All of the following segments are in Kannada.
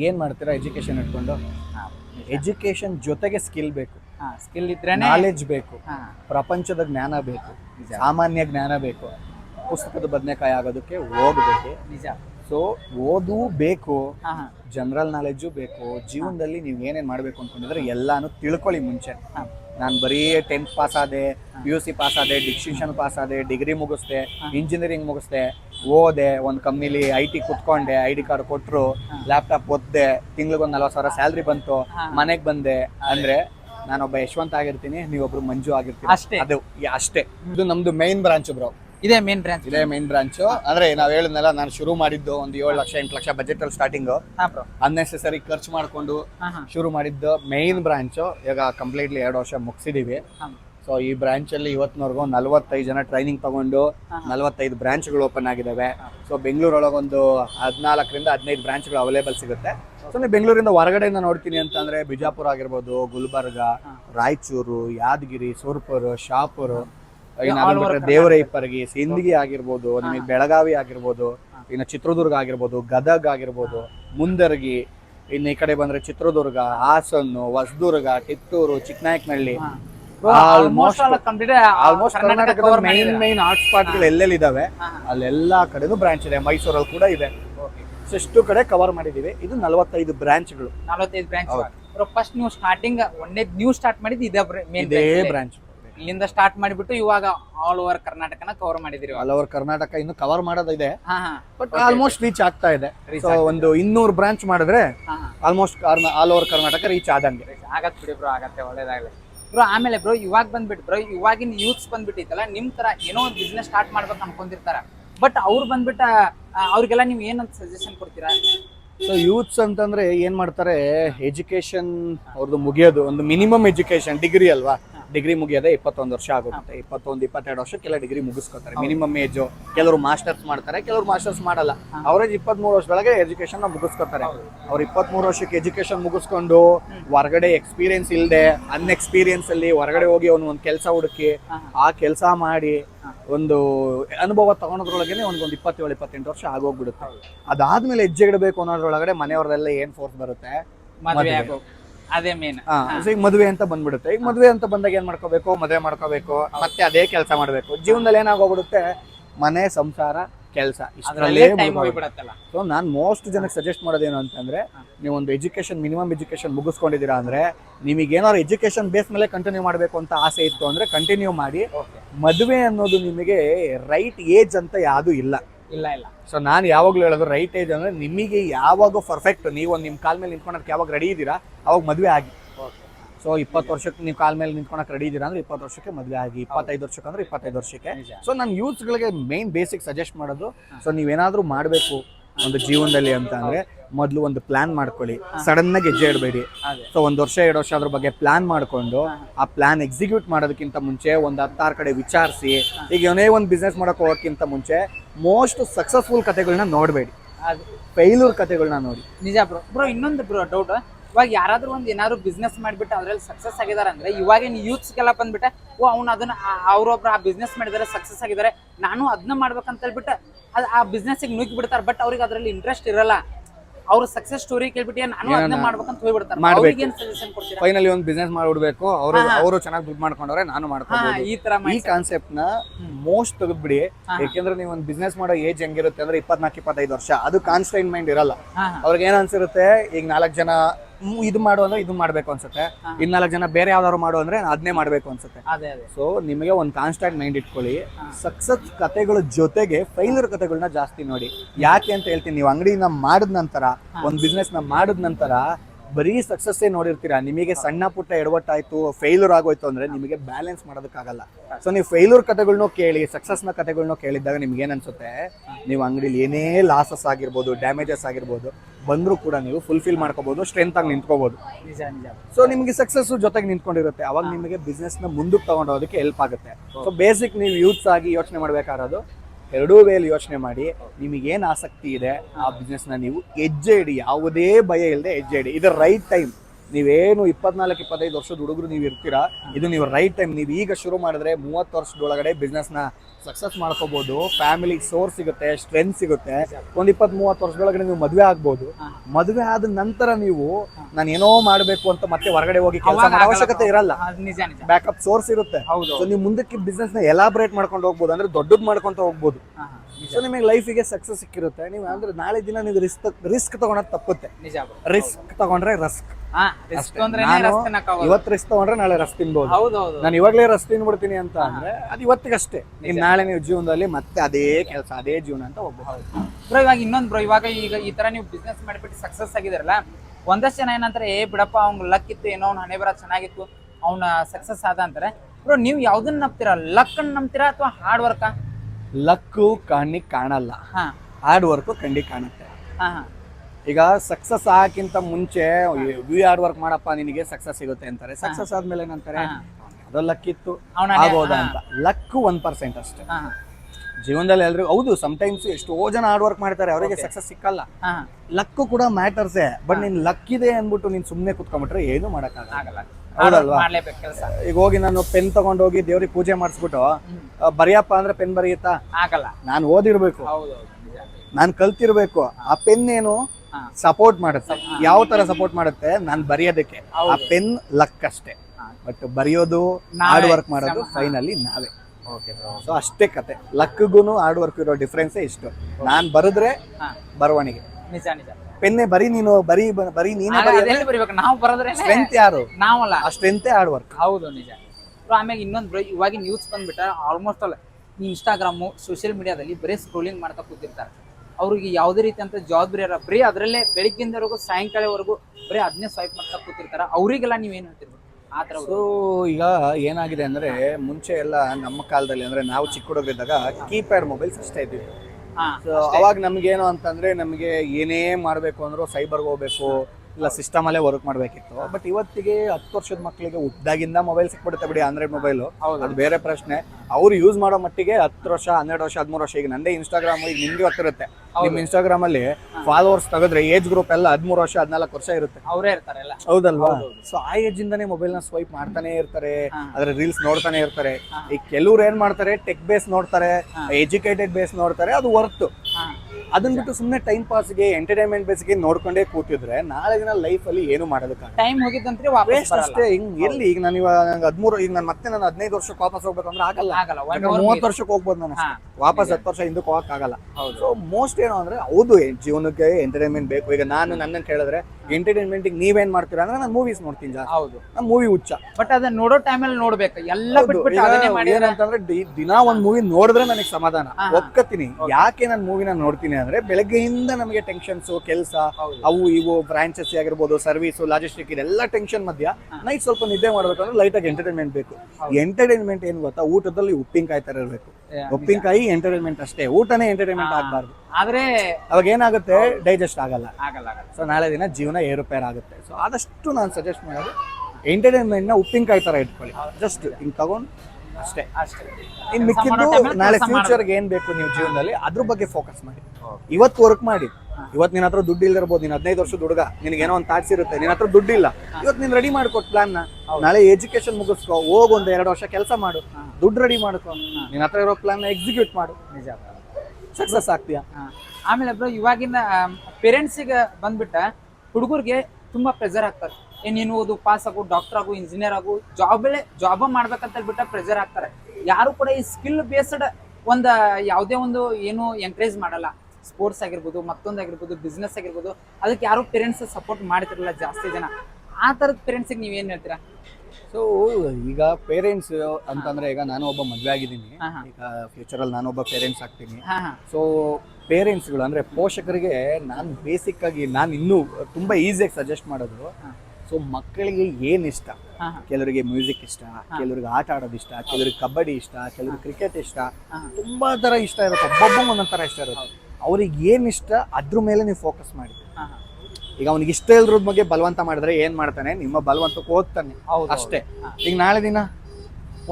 ಏನ್ ಮಾಡ್ತೀರಾ ಎಜುಕೇಶನ್ ಇಟ್ಕೊಂಡು? ಎಜುಕೇಶನ್ ಜೊತೆಗೆ ಸ್ಕಿಲ್ ಬೇಕು. ಸ್ಕಿಲ್ ಇದ್ರೆ ನಾಲೆಜ್ ಬೇಕು. ಪ್ರಪಂಚದ ಜ್ಞಾನ ಬೇಕು. ಸಾಮಾನ್ಯ ಜ್ಞಾನ ಬೇಕು. ಪುಸ್ತಕದ ಬದನೆಕಾಯಿ ಆಗೋದಕ್ಕೆ ಓದಬೇಕು. ನಿಜ. ಸೊ ಓದು ಬೇಕು. ಜನರಲ್ ನಾಲೆಜು ಬೇಕು. ಜೀವನದಲ್ಲಿ ನೀವು ಏನೇನು ಮಾಡಬೇಕು ಅನ್ಕೊಂಡಿದ್ರೆ ಎಲ್ಲಾನು ತಿಳ್ಕೊಳ್ಳಿ ಮುಂಚೆ. ನಾನು ಬರೀ ಟೆಂತ್ ಪಾಸ್ ಆದೆ ಪಿ ಯು ಸಿ ಪಾಸ್ ಆದೆ ಡಿಸ್ಟಿಂಕ್ಷನ್ ಪಾಸ್ ಆದೆ ಡಿಗ್ರಿ ಮುಗಿಸ್ದೆ ಇಂಜಿನಿಯರಿಂಗ್ ಮುಗಿಸ್ದೆ ಓದೆ ಒಂದು ಕಂಪ್ನಿಲಿ ಐ ಟಿ ಕುತ್ಕೊಂಡೆ ಐ ಡಿ ಕಾರ್ಡ್ ಕೊಟ್ಟರು ಲ್ಯಾಪ್ಟಾಪ್ ಒದ್ದೆ ತಿಂಗ್ಳಿಗೊಂದು ನಲ್ವತ್ತು ಸಾವಿರ ಸ್ಯಾಲ್ರಿ ಬಂತು ಮನೆಗ್ ಬಂದೆ. ಅಂದ್ರೆ ನಾನೊಬ್ಬ ಯಶವಂತ ಆಗಿರ್ತೀನಿ ನೀವೊಬ್ರು ಮಂಜು ಆಗಿರ್ತೀನಿ ಅಷ್ಟೇ. ಅದು ಯಾ- ಅಷ್ಟೇ. ಇದು ನಮ್ದು ಮೇನ್ ಬ್ರಾಂಚ್ ಬ್ರೋ ಇದೇ ಮೇನ್ ಬ್ರಾಂಚ್ ಇದೇ ಮೇನ್ ಬ್ರಾಂಚ್ ಅಂದ್ರೆ ನಾವ್ ಹೇಳಿದ್ನಲ್ಲ ನಾನು ಶುರು ಮಾಡಿದ್ದು ಒಂದು ಏಳು ಲಕ್ಷ ಎಂಟು ಲಕ್ಷ ಬಜೆಟ್ ಅಲ್ಲಿ ಸ್ಟಾರ್ಟಿಂಗ್ ಹಾ ಬ್ರೋ ಅನ್ನೆಸೆಸರಿ ಖರ್ಚು ಮಾಡ್ಕೊಂಡು ಹಾ ಹಾ. ಶುರು ಮಾಡಿದ್ದು ಮೇನ್ ಬ್ರಾಂಚ್ ಈಗ ಕಂಪ್ಲೀಟ್ಲಿ ಎರಡು ವರ್ಷ ಮುಗಿಸಿದೀವಿ. ಹಾ. ಸೊ ಈ ಬ್ರಾಂಚ್ ಅಲ್ಲಿ ಇವತ್ತಿನವರೆಗೂ ನಲವತ್ತೈದು ಜನ ಟ್ರೈನಿಂಗ್ ತಗೊಂಡು. ನಲವತ್ತೈದು ಬ್ರಾಂಚ್ಗಳು ಓಪನ್ ಆಗಿದ್ದಾವೆ ಸೊ ಬೆಂಗಳೂರೊಳಗೆ ಒಂದು ಹದಿನಾಲ್ಕರಿಂದ ಹದಿನೈದು ಬ್ರಾಂಚ್ಗಳು ಅವೈಲೇಬಲ್ ಸಿಗುತ್ತೆ. ಸೊ ನೀವು ಬೆಂಗಳೂರಿಂದ ಹೊರಗಡೆಯಿಂದ ನೋಡ್ತೀನಿ ಅಂತಂದ್ರೆ ಬಿಜಾಪುರ ಆಗಿರ್ಬೋದು ಗುಲ್ಬರ್ಗ. ರಾಯಚೂರು ಯಾದಗಿರಿ ಸುರ್ಪುರ್ ಶಾಪುರ್ ದೇವರೈಪರ್ಗಿ ಸಿಂದಗಿ ಆಗಿರ್ಬೋದು ನಿಮಗೆ ಬೆಳಗಾವಿ ಆಗಿರ್ಬೋದು ಇನ್ನು ಚಿತ್ರದುರ್ಗ ಆಗಿರ್ಬೋದು ಗದಗ ಆಗಿರ್ಬೋದು ಮುಂದರ್ಗಿ ಇನ್ನು ಈ ಕಡೆ ಬಂದ್ರೆ ಚಿತ್ರದುರ್ಗ ಹಾಸನ್ನು ಹೊಸದುರ್ಗ ಕಿತ್ತೂರು ಚಿಕ್ಕನಾಯಕನಹಳ್ಳಿ. ಆಲ್ಮೋಸ್ಟ್ ಆಲ್ಮೋಸ್ಟ್ ಕರ್ನಾಟಕದ ಮೈನ್ ಮೈನ್ ಹಾಟ್ ಸ್ಪಾಟ್ಗಳು ಎಲ್ಲೆಲ್ಲಿ ಇದಾವೆ. ಅಲ್ಲೆಲ್ಲಾ ಕಡೆನೂ ಬ್ರಾಂಚ್ ಇದೆ. ಮೈಸೂರಲ್ಲಿ ಕೂಡ ಇದೆ. ಸೊ ಇಷ್ಟು ಕಡೆ ಕವರ್ ಮಾಡಿದೀವಿ ಇದು ನಲವತ್ತೈದು ಬ್ರಾಂಚ್ಗಳು ನಲವತ್ತೈದು ಬ್ರಾಂಚ್ ಫಸ್ಟ್ ನೀವು ಸ್ಟಾರ್ಟಿಂಗ್ ಒಂದೇ ನೀವು ಸ್ಟಾರ್ಟ್ ಮಾಡಿದ್ದು ಇದೇ ಬ್ರಾಂಚ್ ಇಲ್ಲಿಂದ ಸ್ಟಾರ್ಟ್ ಮಾಡಿಬಿಟ್ಟು ಇವಾಗ ಆಲ್ ಓವರ್ ಕರ್ನಾಟಕನ ಕವರ್ ಮಾಡಿದಿರಿ ಆಲ್ ಓವರ್ ಕರ್ನಾಟಕ ಇನ್ನು ಕವರ್ ಮಾಡೋದಿದೆ. ಬಟ್ ಆಲ್ಮೋಸ್ಟ್ ರೀಚ್ ಆಗ್ತಾ ಇದೆ. ಒಂದು ಇನ್ನೂರು ಬ್ರಾಂಚ್ ಮಾಡಿದ್ರೆ almost all over Karnataka reach ಆದಂಗೆ. ಆಗತ್ತೆ ಬಿಡಿ ಬ್ರೋ ಆಗತ್ತೆ ಒಳ್ಳೇದಾಗ್ಲಿ. ಬ್ರೋ, ಆಮೇಲೆ ಬ್ರೋ, ಇವಾಗ ಬಂದ್ಬಿಟ್ಟು ಬ್ರೋ, ಇವಾಗಿನ ಯೂತ್ಸ್ ಬಂದ್ಬಿಟ್ಟಿತ್ತಲ್ಲ ನಿಮ್ ತರ ಏನೋ ಒಂದು ಬಿಸ್ನೆಸ್ ಸ್ಟಾರ್ಟ್ ಮಾಡ್ಬೇಕು ಅನ್ಕೊಂಡಿರ್ತಾರೆ. ಬಟ್ ಅವ್ರು ಬಂದ್ಬಿಟ್ಟ ಅವ್ರಿಗೆಲ್ಲ ನೀವು ಏನಂತ ಸಜೆಷನ್ ಕೊಡ್ತೀರಾ? ಸೊ ಯೂತ್ಸ್ ಅಂತಂದ್ರೆ ಏನ್ ಮಾಡ್ತಾರೆ ಎಜುಕೇಶನ್ ಅವ್ರದ್ದು ಮುಗಿಯೋದು, ಒಂದು ಮಿನಿಮಮ್ ಎಜುಕೇಶನ್ ಡಿಗ್ರಿ ಅಲ್ವಾ? ಡಿಗ್ರಿ ಮುಗಿಯೋದೇ ಇಪ್ಪತ್ತೊಂದು ವರ್ಷ ಆಗುತ್ತೆ ಇಪ್ಪತ್ತೊಂದು ಇಪ್ಪತ್ತೆರಡು ವರ್ಷಕ್ಕೆಲ್ಲ ಡಿಗ್ರಿ ಮುಗಿಸ್ಕೊತಾರೆ. ಮಿನಿಮಮ್ ಏಜ್ ಕೆಲವರು ಮಾಸ್ಟರ್ಸ್ ಮಾಡ್ತಾರೆ ಕೆಲವರು ಮಾಸ್ಟರ್ಸ್ ಮಾಡಲ್ಲ. ಅವರೇಜ್ ಇಪ್ಪತ್ಮೂರು ವರ್ಷದೊಳಗೆ ಎಜುಕೇಶನ್ ಮುಗಿಸ್ಕೊತಾರೆ. ಅವ್ರು ಇಪ್ಪತ್ಮೂರು ವರ್ಷಕ್ಕೆ ಎಜುಕೇಶನ್ ಮುಗಿಸ್ಕೊಂಡು ಹೊರಗಡೆ ಎಕ್ಸ್ಪೀರಿಯನ್ಸ್ ಇಲ್ಲದೆ ಅನ್ಎಕ್ಸ್ಪೀರಿಯನ್ಸ್ ಅಲ್ಲಿ ಹೊರಗಡೆ ಹೋಗಿ ಅವನು ಒಂದು ಕೆಲಸ ಹುಡುಕಿ ಆ ಕೆಲಸ ಮಾಡಿ ಒಂದು ಅನುಭವ ತಗೊಳೋದ್ರೊಳಗೇನೆ ಒಂದೊಂದು ಇಪ್ಪತ್ತೇಳು ಇಪ್ಪತ್ತೆಂಟು ವರ್ಷ ಆಗೋಗ್ಬಿಡುತ್ತೆ. ಅದಾದ್ಮೇಲೆ ಹೆಜ್ಜೆ ಇಡಬೇಕು ಅನ್ನೋದ್ರೊಳಗಡೆ ಮನೆಯವ್ರದೆಲ್ಲ ಏನ್ ಫೋರ್ಸ್ ಬರುತ್ತೆ? ಅದೇ ಮೇನ್ ಈಗ ಮದುವೆ ಅಂತ ಬಂದ್ಬಿಡುತ್ತೆ. ಈಗ ಮದುವೆ ಅಂತ ಬಂದಾಗ ಏನ್ ಮಾಡ್ಕೋಬೇಕು? ಮದುವೆ ಮಾಡ್ಕೋಬೇಕು. ಮತ್ತೆ ಅದೇ ಕೆಲಸ ಮಾಡ್ಬೇಕು. ಜೀವನದಲ್ಲಿ ಏನಾಗೋಗ್ಬಿಡುತ್ತೆ ಮನೆ ಸಂಸಾರ ಕೆಲಸ. ಅದ್ರಲ್ಲೇ ಇಷ್ಟರಲ್ಲೇ ಸೊ ನಾನು ಮೋಸ್ಟ್ ಜನಕ್ಕೆ ಸಜೆಸ್ಟ್ ಮಾಡೋದೇನು ಅಂತಂದ್ರೆ ನೀವು ಒಂದು ಎಜುಕೇಶನ್ ಮಿನಿಮಮ್ ಎಜುಕೇಶನ್ ಮುಗಿಸ್ಕೊಂಡಿದ್ದೀರಾ ಅಂದ್ರೆ ನಿಮಗೆ ಏನಾದ್ರು ಎಜುಕೇಶನ್ ಬೇಸ್ ಮೇಲೆ ಕಂಟಿನ್ಯೂ ಮಾಡಬೇಕು ಅಂತ ಆಸೆ ಇತ್ತು ಅಂದ್ರೆ ಕಂಟಿನ್ಯೂ ಮಾಡಿ ಮದುವೆ ಅನ್ನೋದು ನಿಮಗೆ ರೈಟ್ ಏಜ್ ಅಂತ ಯಾವುದು ಇಲ್ಲ. ಇಲ್ಲ ಇಲ್ಲ. ಸೊ ನಾನು ಯಾವಾಗಲೂ ಹೇಳೋದು ರೈಟ್ ಏಜ್ ಅಂದ್ರೆ ನಿಮಗೆ ಯಾವಾಗ ಪರ್ಫೆಕ್ಟ್ ನೀವು ನಿಮ್ಮ ಕಾಲ್ ಮೇಲೆ ನಿಂತ್ಕೊಳಕ್ಕೆ ಯಾವಾಗ ರೆಡಿ ಇದ್ದೀರಾ ಅವಾಗ ಮದುವೆ ಆಗಿ. ಸೊ ಇಪ್ಪತ್ತು ವರ್ಷಕ್ಕೆ ನೀವು ಕಾಲ್ ಮೇಲೆ ನಿಂತ್ಕೊಳಕ್ಕೆ ರೆಡಿ ಇದ್ದೀರಾ ಅಂದ್ರೆ ಇಪ್ಪತ್ತು ವರ್ಷಕ್ಕೆ ಮದುವೆ ಆಗಿ. ಇಪ್ಪತ್ತೈದು ವರ್ಷಕ್ಕೆ ಅಂದ್ರೆ ಇಪ್ಪತ್ತೈದು ವರ್ಷಕ್ಕೆ. ಸೊ ನಾನು ಯೂತ್ಸ್ಗಳಿಗೆ ಮೇನ್ ಬೇಸಿಕ್ ಸಜೆಸ್ಟ್ ಮಾಡೋದು ಸೊ ನೀವೇನಾದ್ರೂ ಮಾಡಬೇಕು ಒಂದು ಜೀವನದಲ್ಲಿ ಅಂತ ಅಂದ್ರೆ ಮೊದಲು ಒಂದು ಪ್ಲಾನ್ ಮಾಡ್ಕೊಳ್ಳಿ. ಸಡನ್ ಆಗಿ ಹೆಜ್ಜೆ ಇಡಬೇಡಿ. ಸೊ ಒಂದು ವರ್ಷ ಎರಡು ವರ್ಷ ಅದ್ರ ಬಗ್ಗೆ ಪ್ಲಾನ್ ಮಾಡ್ಕೊಂಡು ಆ ಪ್ಲಾನ್ ಎಕ್ಸಿಕ್ಯೂಟ್ ಮಾಡೋದಕ್ಕಿಂತ ಮುಂಚೆ ಒಂದು ಹತ್ತಾರು ಕಡೆ ವಿಚಾರಿಸಿ ಈಗ ಏನೇ ಒಂದು ಬಿಸ್ನೆಸ್ ಮಾಡಕ್ ಹೋಗೋಕ್ಕಿಂತ ಮುಂಚೆ ಮೋಸ್ಟ್ ಸಕ್ಸಸ್ಫುಲ್ ಕತೆಗಳನ್ನ ನೋಡಬೇಡಿ. ಫೈಲೂರ್ ಕತೆಗಳನ್ನ ನೋಡಿ. ನಿಜ ಬ್ರೋ ಬ್ರೋ ಇನ್ನೊಂದು ಬ್ರೋ ಡೌಟ್ ಇವಾಗ ಯಾರಾದ್ರೂ ಒಂದು ಏನಾದ್ರು ಬಿಸ್ನೆಸ್ ಮಾಡಿಬಿಟ್ಟು ಅದ್ರಲ್ಲಿ ಸಕ್ಸಸ್ ಆಗಿದ್ದಾರೆ ಅಂದ್ರೆ ಇವಾಗಿನ ಯೂತ್ಸ್ಗೆಲ್ಲ ಬಂದ್ಬಿಟ್ಟೆ ಓ ಅವ್ನು ಅದನ್ನ ಅವ್ರೊಬ್ರು ಆ ಬಿಸ್ನೆಸ್ ಮಾಡಿದಾರೆ ಸಕ್ಸಸ್ ಆಗಿದ್ದಾರೆ ನಾನು ಅದನ್ನ ಮಾಡ್ಬೇಕಂತ ಹೇಳ್ಬಿಟ್ಟು ಅದು ಆ ಬಿಸ್ನೆಸ್ಗೆ ನುಗ್ಗಿ ಬಿಡ್ತಾರೆ ಬಟ್ ಅವ್ರಿಗೆ ಅದ್ರಲ್ಲಿ ಇಂಟ್ರೆಸ್ಟ್ ಇರಲ್ಲ. ಅವ್ರ ಸಕ್ಸಸ್ ಸ್ಟೋರಿ ಕೇಳ್ಬಿಟ್ಟು ನಾನು ಅದನ್ನ ಮಾಡ್ಬೇಕಂತ ಹೋಗ್ಬಿಡ್ತಾರೆ. ಮಾಡ್ಬೇಕು. ಅವ್ರಿಗೆ ಏನ್ ಸಜೆಷನ್ ಕೊಡ್ತೀರಾ? ಫೈನಲಿ ಒಂದು ಬಿಸ್ನೆಸ್ ಮಾಡ್ಬಿಡ್ಬೇಕು. ಅವರು ಹಾ. ಅವರು ಚೆನ್ನಾಗಿ ದುಡ್ಡು ಮಾಡ್ಕೊಂಡವ್ರೆ ನಾನು ಹಾ ಈ ತರ ಈ ಕಾನ್ಸೆಪ್ಟ್ನ ಮೋಸ್ಟ್ ತೆಗೆದ್ಬಿಡಿ. ಬಿಡಿ ಯಾಕೆಂದ್ರೆ ನೀವು ಒಂದು ಬಿಸ್ನೆಸ್ ಮಾಡೋ ಏಜ್ ಹೆಂಗಿರುತ್ತೆ ಅಂದ್ರೆ ಇಪ್ಪತ್ನಾಲ್ಕು ಇಪ್ಪತ್ತೈದು ವರ್ಷ. ಅದು ಕಾನ್ಸ್ಟೈನ್ ಮೈಂಡ್ ಇರಲ್ಲ. ಹಾ ಹಾ. ಅವ್ರಿಗೆ ಏನ್ ಅನ್ಸಿರುತ್ತೆ? ಈಗ ನಾಲ್ಕು ಜನ ಇದು ಮಾಡು ಅಂದ್ರೆ ಇದು ಮಾಡ್ಬೇಕು ಅನ್ಸುತ್ತೆ. ಇನ್ನಾಲ್ಕು ನಾಲ್ಕು ಜನ ಬೇರೆ ಯಾವ್ದಾದ್ರು ಮಾಡು ಅಂದ್ರೆ ಅದನ್ನೇ ಮಾಡ್ಬೇಕು ಅನ್ಸುತ್ತೆ. ಅದೇ ಅದೇ. ಸೊ ನಿಮಗೆ ಒಂದು ಕಾನ್ಸ್ಟೆಂಟ್ ಮೈಂಡ್ ಇಟ್ಕೊಳ್ಳಿ. ಸಕ್ಸಸ್ ಕತೆಗಳ ಜೊತೆಗೆ ಫೈಲರ್ ಕತೆಗಳನ್ನ ಜಾಸ್ತಿ ನೋಡಿ. ಯಾಕೆ ಅಂತ ಹೇಳ್ತೀನಿ ನೀವು ಅಂಗಡಿನ ಮಾಡಿದ ನಂತರ ಒಂದು ಬಿಸ್ನೆಸ್ನ ಮಾಡಿದ ನಂತರ ಬರೀ ಸಕ್ಸಸ್ಸೇ ನೋಡಿರ್ತೀರಾ? ನಿಮಗೆ ಸಣ್ಣ ಪುಟ್ಟ ಎಡವಟ್ಟಾಯ್ತು ಫೇಲ್ಯೂರ್ ಆಗೋಯ್ತು ಅಂದ್ರೆ ನಿಮಗೆ ಬ್ಯಾಲೆನ್ಸ್ ಮಾಡೋದಕ್ಕಾಗಲ್ಲ. ಸೊ ನೀವು ಫೇಲ್ಯೂರ್ ಕತೆಗಳನ್ನೂ ಕೇಳಿ ಸಕ್ಸಸ್ನ ಕತೆಗಳನ್ನೂ ಕೇಳಿದಾಗ ನಿಮ್ಗೆ ಏನ್ ಅನ್ಸುತ್ತೆ? ನೀವು ಅಂಗಡಿಲಿ ಏನೇ ಲಾಸಸ್ ಆಗಿರ್ಬೋದು ಡ್ಯಾಮೇಜಸ್ ಆಗಿರ್ಬೋದು ಬಂದರೂ ಕೂಡ ನೀವು ಫುಲ್ಫಿಲ್ ಮಾಡ್ಕೋಬಹುದು ಸ್ಟ್ರೆಂತ್ ಆಗಿ ನಿಂತ್ಕೋಬಹುದು ನಿಜ ನಿಜ. ಸೊ ನಿಮಗೆ ಸಕ್ಸಸ್ ಜೊತೆಗೆ ನಿಂತ್ಕೊಂಡಿರುತ್ತೆ. ಅವಾಗ ನಿಮಗೆ ಬಿಸ್ನೆಸ್ನ ಮುಂದಕ್ಕೆ ತಗೊಂಡೋದಕ್ಕೆ ಹೆಲ್ಪ್ ಆಗುತ್ತೆ. ಸೊ ಬೇಸಿಕ್ ನೀವು ಯೂತ್ಸ್ ಆಗಿ ಯೋಚನೆ ಮಾಡ್ಬೇಕಾಗಿರೋದು ಎರಡೂ ವೇಲ್ ಯೋಚನೆ ಮಾಡಿ ನಿಮಗೆ ಏನು ಆಸಕ್ತಿ ಇದೆ ಆ ಬಿಸ್ನೆಸ್ನ ನೀವು ಹೆಜ್ಜೆ ಇಡಿ ಯಾವುದೇ ಭಯ ಇಲ್ಲದೆ ಹೆಜ್ಜೆ ಇಡಿ. ಇದು ರೈಟ್ ಟೈಮ್ ನೀವೇನು ಇಪ್ಪತ್ನಾಲ್ಕು ಇಪ್ಪತ್ತೈದು ವರ್ಷದ ಹುಡುಗರು ನೀವು ಇರ್ತೀರಾ ಇದು ನೀವು ರೈಟ್ ಟೈಮ್ ನೀವು ಈಗ ಶುರು ಮಾಡಿದ್ರೆ ಮೂವತ್ತು ವರ್ಷದೊಳಗಡೆ ಬಿಸ್ನೆಸ್ನ ಸಕ್ಸಸ್ ಮಾಡ್ಕೋಬಹುದು ಫ್ಯಾಮಿಲಿ ಸೋರ್ಸ್ ಸಿಗುತ್ತೆ ಸ್ಟ್ರೆಂತ್ ಸಿಗುತ್ತೆ. ಒಂದ್ ಇಪ್ಪತ್ತ್ ಮೂವತ್ತು ವರ್ಷದೊಳಗಡೆ ನೀವು ಮದುವೆ ಆಗ್ಬೋದು. ಮದುವೆ ಆದ ನಂತರ ನೀವು ನಾನು ಏನೋ ಮಾಡಬೇಕು ಅಂತ ಮತ್ತೆ ಹೊರಗಡೆ ಹೋಗಿ ಕೆಲಸ ಮಾಡೋ ಅವಶ್ಯಕತೆ ಇರಲ್ಲ. ಬ್ಯಾಕಪ್ ಸೋರ್ಸ್ ಇರುತ್ತೆ. ಸೊ ನೀವು ಮುಂದಕ್ಕೆ ಬಿಸ್ನೆಸ್ನ ಎಲಾಬ್ರೇಟ್ ಮಾಡ್ಕೊಂಡು ಹೋಗ್ಬೋದು ಅಂದ್ರೆ ದೊಡ್ಡದ್ ಮಾಡ್ಕೊಂತ ಹೋಗ್ಬೋದು. ಸೊ ನಿಮಗೆ ಲೈಫಿಗೆ ಸಕ್ಸಸ್ ಸಿಕ್ಕಿರುತ್ತೆ. ನೀವು ಅಂದ್ರೆ ನಾಳೆ ದಿನ ನೀವು ರಿಸ್ಕ್ ರಿಸ್ಕ್ ತಗೊಳೋದು ತಪ್ಪುತ್ತೆ. ರಿಸ್ಕ್ ತಗೊಂಡ್ರೆ ರಸ್ಕ್ ಇವತ್ತು ರಿಸ್ಕ್ ತಗೊಂಡ್ರೆ ನಾಳೆ ರಸ್ ತಿನ್ಬಹುದು ಹೌದು ಹೌದು ನಾನು ಇವಾಗಲೇ ರಸ್ ತಿನ್ಬಿಡ್ತೀನಿ ಅಂತ ಅಂದ್ರೆ ಅದು ಇವತ್ತಿಗಷ್ಟೇ. ನೀ ನಾಳೆ ನೀವು ಜೀವನದಲ್ಲಿ ಮತ್ತೆ ಅದೇ ಕೆಲಸ ಅದೇ ಜೀವನ ಅಂತ ಒಬ್ಬ ಬ್ರೋ ಇವಾಗ ಇನ್ನೊಂದು ಬ್ರೋ ಇವಾಗ ಈಗ ಈ ತರ ನೀವು ಬಿಸ್ನೆಸ್ ಮಾಡಿಬಿಟ್ಟು ಸಕ್ಸಸ್ ಆಗಿದಾರಲ್ಲ ಒಂದಷ್ಟು ಜನ ಏನಂತಾರೆ ಏ ಬಿಡಪ್ಪ ಅವ್ನ್ ಲಕ್ ಇತ್ತು ಏನೋ ಅವ್ನ ಹಣೆ ಬರ ಚೆನ್ನಾಗಿತ್ತು ಅವ್ನ ಸಕ್ಸಸ್ ಆದ ಅಂತಾರೆ. ಬ್ರೋ ನೀವು ಯಾವ್ದನ್ನ ನಂಬ್ತೀರಾ? ಲಕ್ ನಂಬ್ತೀರಾ ಅಥವಾ ಹಾರ್ಡ್ ವರ್ಕ್ ಲಕ್ಕು ಕಣ್ಣಿಗೆ ಕಾಣಲ್ಲ. ಹಾ. ಹಾರ್ಡ್ ವರ್ಕು ಕಣ್ಣಿಗೆ ಕಾಣುತ್ತೆ. ಹಾ ಹಾ. ಈಗ ಸಕ್ಸಸ್ ಆಗಕ್ಕಿಂತ ಮುಂಚೆ ವಿ ಹಾರ್ಡ್ ವರ್ಕ್ ಮಾಡಪ್ಪ ನಿನಗೆ ಸಕ್ಸಸ್ ಸಿಗುತ್ತೆ ಅಂತಾರೆ. ಸಕ್ಸಸ್ ಆದ್ಮೇಲೆ ಏನಂತಾರೆ ಅದು ಲಕ್ ಇತ್ತು ಅಂತ. ಲಕ್ ಒನ್ ಪರ್ಸೆಂಟ್ ಅಷ್ಟೇ. ಜೀವನದಲ್ಲಿ ಎಲ್ರಿಗೂ ಹೌದು ಟೈಮ್ಸ್ ಎಷ್ಟೋ ಜನ ಹಾರ್ಡ್ ವರ್ಕ್ ಮಾಡ್ತಾರೆ ಅವರಿಗೆ ಸಕ್ಸಸ್ ಸಿಕ್ಕಲ್ಲ. ಲಕ್ ಕೂಡ ಮ್ಯಾಟರ್ಸೆ ಬಟ್ ನಿನ್ ಲಕ್ ಇದೆ ಅಂದ್ಬಿಟ್ಟು ನೀನ್ ಸುಮ್ಮನೆ ಕುತ್ಕೊಂಡ್ಬಿಟ್ರೆ ಏನು ಮಾಡೋಕ್ಕಾಗಲ್ಲ. ಹೌದಲ್ವಾ? ಈಗ ಹೋಗಿ ನಾನು ಪೆನ್ ತಗೊಂಡು ಹೋಗಿ ದೇವ್ರಿಗೆ ಪೂಜೆ ಮಾಡಿಸ್ಬಿಟ್ಟು ಬರಿಯಪ್ಪ ಅಂದ್ರೆ ಪೆನ್ ಬರೆಯುತ್ತಾ? ಆಗಲ್ಲ. ನಾನು ಓದಿರ್ಬೇಕು. ನಾನು ಕಲ್ತಿರ್ಬೇಕು. ಆ ಪೆನ್ ಏನು. ಸಪೋರ್ಟ್ ಮಾಡುತ್ತೆ. ಯಾವ ತರ ಸಪೋರ್ಟ್ ಮಾಡುತ್ತೆ? ನಾನು ಬರೆಯೋದಕ್ಕೆ. ಆ ಪೆನ್ ಲಕ್ ಅಷ್ಟೇ. ಬಟ್ ಬರೆಯೋದು ಹಾರ್ಡ್ ವರ್ಕ್ ಮಾಡೋದು. ಫೈನಲಿ ನಾವೇ. ಸೊ ಅಷ್ಟೇ ಕತೆ. ಲಕ್ಗೂ ಹಾರ್ಡ್ ವರ್ಕ್ ಇರೋ ಡಿಫ್ರೆನ್ಸ್ ಇಷ್ಟು. ನಾನ್ ಬರೆದ್ರೆ ಬರವಣಿಗೆ. ನಿಜ ನಿಜ. ಪೆನ್ನೆ ಬರೀ ನೀನು ಬರೀ ಬರೀ ನೀನೇ ಬರಿಬೇಕು? ನಾವು ಬರೋದ್ರೆ ಸ್ಟ್ರೆಂತ್ ಯಾರು? ನಾವಲ್ಲ. ಆ ಸ್ಟ್ರೆಂತೇ ಹಾರ್ಡ್ ವರ್ಕ್ ಹೌದು ನಿಜ. ಆಮೇಲೆ ಇನ್ನೊಂದು ಬ್ರೋ ಇವಾಗಿನ ನ್ಯೂಸ್ ಬಂದ್ಬಿಟ್ಟ ಆಲ್ಮೋಸ್ಟ್ ಅಲ್ಲ ಈ ಇನ್ಸ್ಟಾಗ್ರಾಮು ಸೋಷಿಯಲ್ ಮೀಡಿಯಾದಲ್ಲಿ ಬರೀ ಸ್ಕ್ರೋಲಿಂಗ್ ಮಾಡ್ತಾ ಕೂತಿರ್ತಾರೆ. ಅವ್ರಿಗೆ ಯಾವುದೇ ರೀತಿ ಅಂತ ಜವಾಬ್ದಾರಿ ಇರ ಬರೀ ಅದರಲ್ಲೇ ಬೆಳಿಗ್ಗೆಯಿಂದವರೆಗೂ ಸಾಯಂಕಾಲವರೆಗೂ ಬರೀ ಅದನ್ನೇ ಸ್ವೈಪ್ ಮಾಡ್ತಾ ಕೂತಿರ್ತಾರ. ಅವರಿಗೆಲ್ಲ ನೀವೇನು ಹೇಳ್ತಿರ್ಬೋದು? ಆ ಥರ ಸೊ ಈಗ ಏನಾಗಿದೆ ಅಂದ್ರೆ ಮುಂಚೆ ಎಲ್ಲ ನಮ್ಮ ಕಾಲದಲ್ಲಿ ಅಂದ್ರೆ ನಾವು ಚಿಕ್ಕ ಹುಡುಗರಿದ್ದಾಗ ಕೀಪ್ಯಾಡ್ ಮೊಬೈಲ್ಸ್ ಅಷ್ಟೇ ಇದ್ವಿ ಸೊ ಅವಾಗ ನಮ್ಗೇನು ಅಂತಂದ್ರೆ ನಮಗೆ ಏನೇ ಮಾಡಬೇಕು ಅಂದ್ರೂ ಸೈಬರ್ಗೆ ಹೋಗ್ಬೇಕು ಇಲ್ಲ ಸಿಸ್ಟಮ್ ಅಲ್ಲೇ ವರ್ಕ್ ಮಾಡ್ಬೇಕಿತ್ತು. ಬಟ್ ಇವತ್ತಿಗೆ ಹತ್ತು ವರ್ಷದ ಮಕ್ಕಳಿಗೆ ಉದ್ದಾಗಿಂದ ಮೊಬೈಲ್ ಸಿಕ್ಬಿಡುತ್ತೆ ಬಿಡಿ ಆಂಡ್ರಾಯ್ಡ್ ಮೊಬೈಲು ಅದು ಬೇರೆ ಪ್ರಶ್ನೆ. ಅವ್ರು ಯೂಸ್ ಮಾಡೋ ಮಟ್ಟಿಗೆ ಹತ್ತು ವರ್ಷ ಹನ್ನೆರಡು ವರ್ಷ ಹದಿಮೂರು ವರ್ಷ ಈಗ ನಂದೇ ಇನ್ಸ್ಟಾಗ್ರಾಮ್ ಈಗ ನಿಮ್ಗೆ ಗೊತ್ತಿರುತ್ತೆ ನಿಮ್ಮ ಇನ್ಸ್ಟಾಗ್ರಾಮ್ ಅಲ್ಲಿ ಫಾಲೋವರ್ಸ್ ತೆಗೆದ್ರೆ ಏಜ್ ಗ್ರೂಪ್ ಎಲ್ಲ ಹದಿಮೂರು ವರ್ಷ ಹದಿನಾಲ್ಕು ವರ್ಷ ಇರುತ್ತೆ. ಅವರೇ ಇರ್ತಾರೆ ಹೌದಲ್ವಾ. ಸೊ ಆ ಏಜ್ ಇಂದಾನೆ ಮೊಬೈಲ್ನ ಸ್ವೈಪ್ ಮಾಡ್ತಾನೆ ಇರ್ತಾರೆ. ಅದ್ರ ರೀಲ್ಸ್ ನೋಡ್ತಾನೆ ಇರ್ತಾರೆ. ಈ ಈಗ ಕೆಲವ್ರು ಏನ್ ಮಾಡ್ತಾರೆ ಟೆಕ್ ಬೇಸ್ ನೋಡ್ತಾರೆ ಎಜುಕೇಟೆಡ್ ಬೇಸ್ ನೋಡ್ತಾರೆ ಅದು ವರ್ತ್ ಅದನ್ನ ಬಿಟ್ಟು ಸುಮ್ಮನೆ ಟೈಮ್ ಪಾಸ್ಗೆ ಎಂಟರ್ಟೈನ್ಮೆಂಟ್ ಬೇಸ್ಗೆ ನೋಡ್ಕೊಂಡೇ ಕೂತಿದ್ರೆ ನಾಳೆ ದಿನ ಲೈಫ್ ಅಲ್ಲಿ ಏನು ಮಾಡೋದಕ್ಕಾಗಲ್ಲ ಟೈಮ್ ಹೋಗಿದ್ದಂತೆ ವಾಪಸ್ ವೇಸ್ಟ್ ಅಷ್ಟೇ ಹಿಂಗ್ ಎಲ್ಲಿ ಈಗ ನಾನು ಇವಾಗ ನಂಗೆ ಹದಿಮೂರು ಈಗ ನಾನು ಮತ್ತೆ ನಾನು ಹದಿನೈದು ವರ್ಷಕ್ಕೆ ವಾಪಸ್ ಹೋಗ್ಬೇಕಂದ್ರೆ ಆಗಲ್ಲ. ಆಗಲ್ಲ ಯಾಕಂದ್ರೆ ಮೂವತ್ತು ವರ್ಷಕ್ಕೆ ಹೋಗ್ಬೋದು ನಾನು ವಾಪಸ್ ಹತ್ತು ವರ್ಷ ಹಿಂದಕ್ಕೆ ಹೋಗಕ್ಕಾಗಲ್ಲ. ಸೊ ಮೋಸ್ಟ್ ಏನು ಅಂದ್ರೆ ಹೌದು ಏ- ಜೀವನಕ್ಕೆ ಎಂಟರ್ಟೈನ್ಮೆಂಟ್ ಬೇಕು. ಈಗ ನಾನು ನನ್ನನ್ನು ಕೇಳಿದ್ರೆ ಎಂಟರ್ಟೈನ್ಮೆಂಟ್ ನೀವೇನ್ ಮಾಡ್ತೀರಾ ಅಂದ್ರೆ ನಾನು ಮೂವೀಸ್ ನೋಡ್ತೀನಿ ಜಾಸ್ತಿ. ಹೌದು. ನಾನು ಮೂವಿ ಹುಚ್ಚ. ಬಟ್ ಅದನ್ನ ನೋಡೋ ಟೈಮಲ್ಲಿ ನೋಡ್ಬೇಕು. ಎಲ್ಲ. ಬಿಟ್ಬಿಟ್ಟು ಅದನ್ನೇ ಮಾಡಿದ್ರೆ ಏನಂತಂದ್ರೆ ದಿನ ದಿನಾ ಒಂದ್ ಮೂವಿ ನೋಡಿದ್ರೆ ನನಗೆ ಸಮಾಧಾನ. ಒಕ್ಕತ್ತೀನಿ ಒಪ್ಕತೀನಿ. ಯಾಕೆ ನಾನು ಮೂವಿನ ನೋಡ್ತೀನಿ ಅಂದ್ರೆ ಬೆಳಗ್ಗೆಯಿಂದ ನಮಗೆ ಟೆನ್ಷನ್ಸ್ ಕೆಲಸ ಅವು ಇವು ಬ್ರಾಂಚಸ್ ಆಗಿರ್ಬೋದು ಸರ್ವಿಸ್ ಲಾಜಿಸ್ಟಿಕ್ ಇದೆಲ್ಲ ಟೆನ್ಷನ್ ಮಧ್ಯ ನೈಟ್ ಸ್ವಲ್ಪ ನಿದ್ದೆ ಮಾಡ್ಬೇಕಂದ್ರೆ ಲೈಟ್ ಆಗಿ ಎಂಟರ್ಟೈನ್ಮೆಂಟ್ ಬೇಕು. ಎಂಟರ್ಟೈನ್ಮೆಂಟ್ ಏನ್ ಗೊತ್ತಾ? ಊಟದಲ್ಲಿ ಉಪ್ಪಿನಕಾಯಿ ತರ ಇರಬೇಕು. ಉಪ್ಪಿನಕಾಯಿ ಎಂಟರ್ಟೈನ್ಮೆಂಟ್ ಅಷ್ಟೇ. ಊಟನೇ ಎಂಟರ್ಟೈನ್ಮೆಂಟ್ ಆಗಬಾರ್ದು. ಆದ್ರೆ ಅವಾಗ ಏನಾಗುತ್ತೆ? ಡೈಜೆಸ್ಟ್ ಆಗಲ್ಲ. ಆಗಲ್ಲ ಸೊ ನಾಳೆ ದಿನ ಜೀವನ ಏರುಪೇರ್ ಆಗುತ್ತೆ ಸೊ ಆದಷ್ಟು ನಾನು ಸಜೆಸ್ಟ್ ಮಾಡೋದು ಎಂಟರ್ಟೈನ್ಮೆಂಟ್ನ ಉಪ್ಪಿನಕಾಯಿ ತರ ಇಟ್ಕೊಳ್ಳಿ. ಜಸ್ಟ್ ಹಿಂಗ್ ತಗೊಂಡು ಅಷ್ಟೇ. ಅಷ್ಟೇ. ಇನ್ ಮಿಕ್ಕಿದ್ದು ನಾಳೆ ಫ್ಯೂಚರ್ಗೆ ಏನ್ ಬೇಕು ನೀವು ಜೀವನದಲ್ಲಿ ಅದ್ರ ಬಗ್ಗೆ ಫೋಕಸ್ ಮಾಡಿ. ಇವತ್ತು ವರ್ಕ್ ಮಾಡಿ. ಇವತ್ತು ನಿನ್ನ ಹತ್ರ ದುಡ್ಡು ಇಲ್ದಿರ್ಬೋದು ನೀನು ಹದಿನೈದು ವರ್ಷದ ಹುಡುಗ ನಿನಗೆ ಏನೋ ಒಂದು ಥಾಟ್ಸ್ ಇರುತ್ತೆ ನಿನ್ನ ಹತ್ರ ದುಡ್ಡು ಇಲ್ಲ. ಇವತ್ತು ನೀನು ರೆಡಿ ಮಾಡ್ಕೊಟ್ ಪ್ಲಾನ್ನ. ನಾಳೆ ಎಜುಕೇಶನ್ ಮುಗಿಸ್ಕೊ ಹೋಗ್ ಒಂದು ಎರಡು ವರ್ಷ ಕೆಲಸ ಮಾಡು. ದುಡ್ಡು ರೆಡಿ ಮಾಡ್ಕೊ. ನಿನ್ನ ಹತ್ರ ಇರೋ ಪ್ಲಾನ್ನ ಎಕ್ಸಿಕ್ಯೂಟ್ ಮಾಡು. ನಿಜ. ಸಕ್ಸಸ್ ಆಗ್ತೀಯ. ಆಮೇಲೆ ಬ್ರೋ ಇವಾಗಿನ ಪೇರೆಂಟ್ಸಿಗೆ ಬಂದ್ಬಿಟ್ಟ ಹುಡುಗರಿಗೆ ತುಂಬಾ ಪ್ರೆಷರ್ ಆಗ್ತಾರೆ. ಏ ನೀನು ಓದು ಪಾಸ್ ಆಗು ಡಾಕ್ಟರ್ ಆಗು ಇಂಜಿನಿಯರ್ ಆಗು ಜಾಬಲ್ಲೇ ಜಾಬ್ ಮಾಡ್ಬೇಕಂತ ಹೇಳ್ಬಿಟ್ಟ ಪ್ರೆಷರ್ ಆಗ್ತಾರೆ. ಯಾರು ಕೂಡ ಈ ಸ್ಕಿಲ್ ಬೇಸ್ಡ್ ಒಂದು ಯಾವುದೇ ಒಂದು ಏನು ಎನ್ಕರೇಜ್ ಮಾಡಲ್ಲ. ಸ್ಪೋರ್ಟ್ಸ್ ಆಗಿರ್ಬೋದು ಮತ್ತೊಂದು ಆಗಿರ್ಬೋದು ಬಿಸ್ನೆಸ್ ಆಗಿರ್ಬೋದು ಅದಕ್ಕೆ ಯಾರು ಪೇರೆಂಟ್ಸ್ ಸಪೋರ್ಟ್ ಮಾಡ್ತಿರಲ್ಲ ಜಾಸ್ತಿ ಜನ. ಆ ಥರದ ಪೇರೆಂಟ್ಸಿಗೆ ನೀವೇನು ಏನು ಹೇಳ್ತೀರಾ? ಸೊ ಈಗ ಪೇರೆಂಟ್ಸ್ ಅಂತಂದ್ರೆ ಈಗ ನಾನು ಒಬ್ಬ ಮದುವೆ ಆಗಿದ್ದೀನಿ. ಈಗ ಫ್ಯೂಚರ್ ಅಲ್ಲಿ ಒಬ್ಬ ಪೇರೆಂಟ್ಸ್ ಆಗ್ತೀನಿ. ಸೊ ಪೇರೆಂಟ್ಸ್ಗಳು ಅಂದ್ರೆ ಪೋಷಕರಿಗೆ ನಾನು ಬೇಸಿಕ್ ಆಗಿ ನಾನು ಇನ್ನೂ ತುಂಬಾ ಈಸಿಯಾಗಿ ಸಜೆಸ್ಟ್ ಮಾಡೋದು. ಸೊ ಮಕ್ಕಳಿಗೆ ಏನ್ ಇಷ್ಟ? ಕೆಲವರಿಗೆ ಮ್ಯೂಸಿಕ್ ಇಷ್ಟ ಕೆಲವರಿಗೆ ಆಟ ಆಡೋದು ಇಷ್ಟ ಕೆಲವರಿಗೆ ಕಬಡ್ಡಿ ಇಷ್ಟ ಕೆಲವರಿಗೆ ಕ್ರಿಕೆಟ್ ಇಷ್ಟ. ತುಂಬಾ ತರ ಇಷ್ಟ ಇರುತ್ತೆ. ಒಬ್ಬೊಬ್ಬ ಒಂದೊಂದ್ ತರ ಇಷ್ಟ ಇರುತ್ತೆ. ಅವ್ರಿಗೆ ಏನ್ ಇಷ್ಟ ಅದ್ರ ಮೇಲೆ ನೀವು ಫೋಕಸ್ ಮಾಡಿ. ಈಗ ಅವ್ನಿಗೆ ಇಷ್ಟ ಇಲ್ದ್ರ ಬಗ್ಗೆ ಬಲವಂತ ಮಾಡಿದ್ರೆ ಏನ್ ಮಾಡ್ತಾನೆ? ನಿಮ್ಮ ಬಲವಂತಕ್ಕೆ ಓದ್ತಾನೆ. ಹೌದು ಅಷ್ಟೇ. ಈಗ ನಾಳೆ ದಿನ